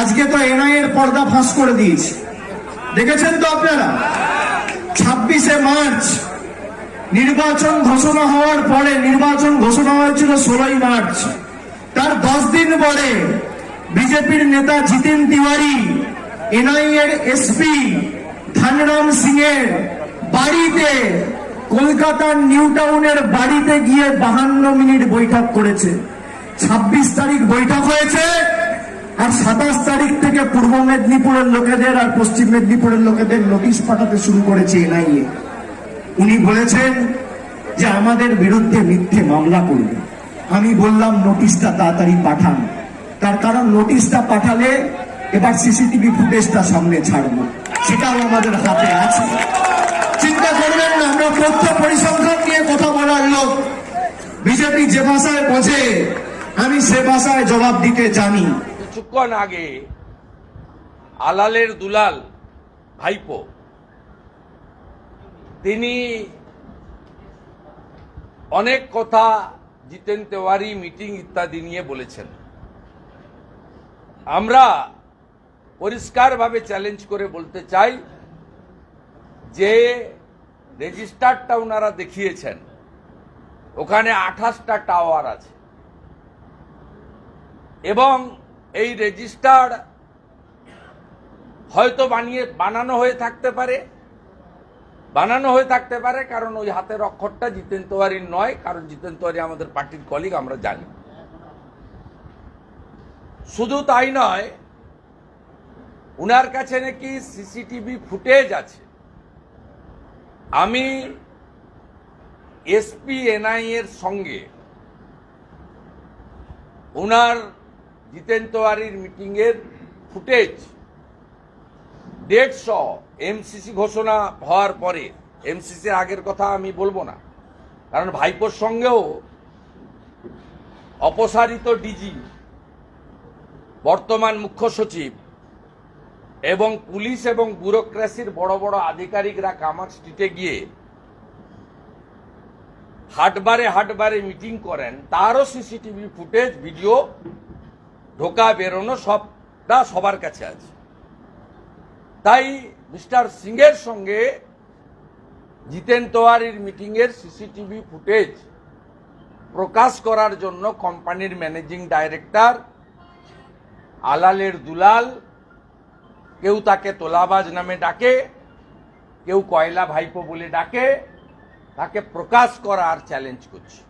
আজকে তো এনআই এর পর্দা ফাঁস করে দিয়েছে। দেখেছেন তো আপনারা? ছাব্বিশে মার্চ, নির্বাচন ঘোষণা হওয়ার পরে, নির্বাচন ঘোষণা হয়েছিল ষোলোই মার্চ। তার দশ দিন পরে বিজেপির নেতা জিতেন তিওয়ারি, এনআই এর এসপি ধনরাম সিং এর বাড়িতে, কলকাতার নিউ টাউনের বাড়িতে গিয়ে বাহান্ন মিনিট বৈঠক করেছে। ছাব্বিশ তারিখ বৈঠক হয়েছে। আর সাতাশ তারিখ থেকে পূর্ব মেদিনীপুরের লোকেদের আর পশ্চিম মেদিনীপুরের লোকেদের নোটিশ পাঠাতে শুরু করেছে এনআইএ। উনি বলেছেন যে আমাদের বিরুদ্ধে মিথ্যে মামলা করবে। আমি বললাম, নোটিশটা তাড়াতাড়ি পাঠান। তার কারণ, নোটিশটা পাঠালে এবার সিসিটিভি ফুটেজটা সামনে ছাড়বো। সেটাও আমাদের হাতে আছে। চিন্তা করবেন না, আমরা তথ্য পরিসংখ্যান নিয়ে কথা বলার লোক। বিজেপি যে ভাষায় বোঝে আমি সে ভাষায় জবাব দিতে জানি। কিছুক্ষণ আগে, আলালের দুলাল ভাইপো। তিনি অনেক কথা জিতেন তেওয়ারি, মিটিং ইত্যাদি নিয়ে বলেছেন। আমরা পরিষ্কারভাবে চ্যালেঞ্জ করে বলতে চাই যে, রেজিস্টারটা ওনারা দেখিয়েছেন, ওখানে আঠাশটা টাওয়ার আছে। এবং এই রেজিস্টার হয়তো বানিয়ে, বানানো হয়ে থাকতে পারে। বানানো হয়ে থাকতে পারে, কারণ ওই হাতের অক্ষরটা জিতেন তোয়ারির নয়, কারণ জিতেন তোয়ারি আমাদের পার্টির কলিগ আমরা জানি। শুধু তাই নয়, উনার কাছে নাকি সিসিটিভি ফুটেজ আছে। আমি এসপি এনআই এর সঙ্গে ওনার জিতেন তোয়ারির মিটিংয়ের ফুটেজ। সহ এমসিসি ঘোষণা হওয়ার পরে এমসিসির আগের কথা আমি বলব না। কারণ ভাইপোর সঙ্গেও অপসারিত ডিজি, বর্তমান মুখ্য সচিব এবং পুলিশ এবং ব্যুরোক্রেসির বড় বড় আধিকারিকরা কামার স্ট্রিটে গিয়ে হাটবারে হাটবারে মিটিং করেন। তারও সিসিটিভি ফুটেজ, ভিডিও ঢোকা, বেরোনো সবটা সবার কাছে আছে। তাই মিস্টার সিংয়ের সঙ্গে জিতেন তোয়ারির মিটিংয়ের সিসিটিভি ফুটেজ প্রকাশ করার জন্য কোম্পানির ম্যানেজিং ডাইরেক্টর আলালের দুলাল, কেউ তাকে তোলাবাজ নামে ডাকে, কেউ কয়লা ভাইপো বলে ডাকে, তাকে প্রকাশ করার চ্যালেঞ্জ করছে।